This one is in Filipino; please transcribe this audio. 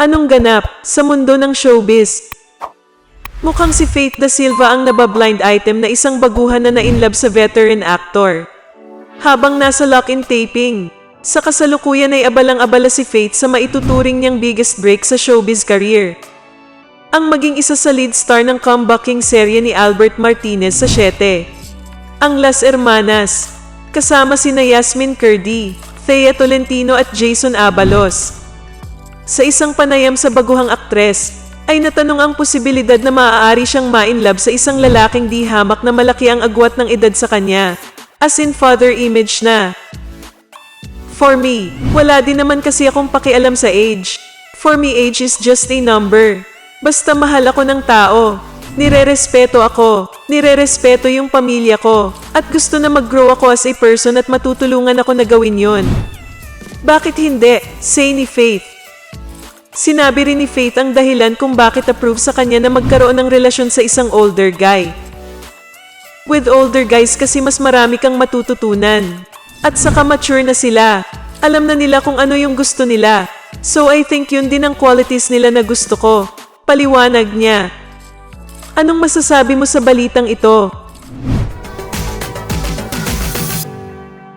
Anong ganap sa mundo ng showbiz? Mukhang si Faith Da Silva ang nabablind item na isang baguhan na na-inlove sa veteran actor. Habang nasa lock-in taping, sa kasalukuyan ay abalang-abala si Faith sa maituturing niyang biggest break sa showbiz career. Ang maging isa sa lead star ng comebacking serye ni Albert Martinez sa 7. Ang Las Hermanas, kasama sina Yasmin Curdy, Thea Tolentino at Jason Abalos. Sa isang panayam sa baguhang aktres, ay natanong ang posibilidad na maaari siyang ma-inlove sa isang lalaking di hamak na malaki ang agwat ng edad sa kanya. As in father image na. For me, wala din naman kasi akong pakialam sa age. For me, age is just a number. Basta mahal ako ng tao. Nirerespeto ako. Nirerespeto yung pamilya ko. At gusto na mag-grow ako as a person at matutulungan ako na gawin yon. Bakit hindi? Say ni Faith. Sinabi rin ni Faith ang dahilan kung bakit approve sa kanya na magkaroon ng relasyon sa isang older guy. With older guys kasi mas marami kang matututunan. At saka mature na sila. Alam na nila kung ano yung gusto nila. So I think yun din ang qualities nila na gusto ko. Paliwanag niya. Anong masasabi mo sa balitang ito?